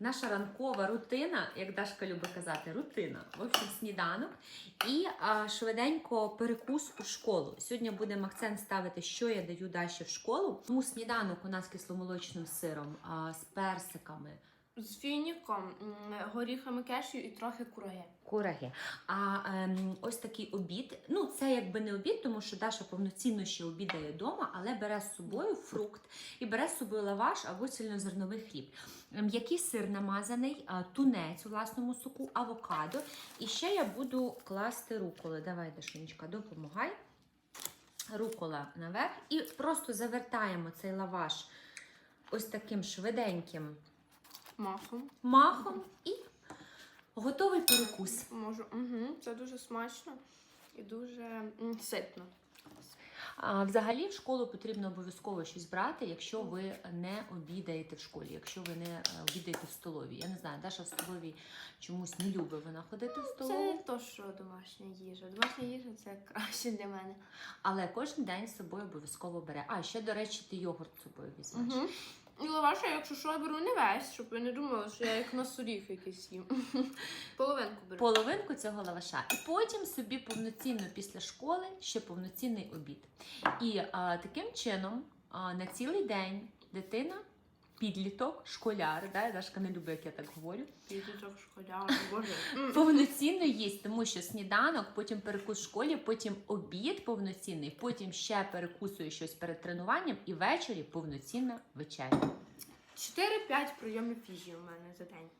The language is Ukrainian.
наша ранкова рутина, як Дашка любить казати, рутина. В общем, сніданок і а, швиденько перекус у школу. Сьогодні будемо акцент ставити, що я даю далі в школу. Тому сніданок у нас кисломолочним сиром а, з персиками. З фініком, горіхами кешю і трохи кураги. Кураги. А ем, ось такий обід. Ну, це якби не обід, тому що Даша повноцінно ще обідає вдома, але бере з собою фрукт і бере з собою лаваш або цільнозерновий хліб. М'який сир намазаний, тунець у власному соку, авокадо. І ще я буду класти руколи. Давай, Дашунечка, допомагай. Рукола наверх. І просто завертаємо цей лаваш ось таким швиденьким Махом. махом і готовий перекус. Можу. Угу. Це дуже смачно і дуже ситно. А, взагалі в школу потрібно обов'язково щось брати, якщо ви не обідаєте в школі, якщо ви не е, обідаєте в столовій. Я не знаю, Даша в столовій чомусь не любить вона ходити в Це не то, що домашня їжа. Домашня їжа це краще для мене. але кожен день з собою обов'язково бере. А ще, до речі, ти йогурт з собою візьмеш. Угу. І лаваша, якщо що, я беру не весь, щоб ви не думали, що я як на суріх якийсь їм. Половинку беру. Половинку цього лаваша. І потім собі повноцінно після школи ще повноцінний обід. І а, таким чином а, на цілий день дитина, підліток, школяр, да, Дашка не любить, як я так говорю, Підліток, школяр, боже. Повноцінно їсть, тому що сніданок, потім перекус в школі, потім обід повноцінний, потім ще перекусує щось перед тренуванням і ввечері повноцінна вечеря. 4-5 прийомів їжі у мене за день.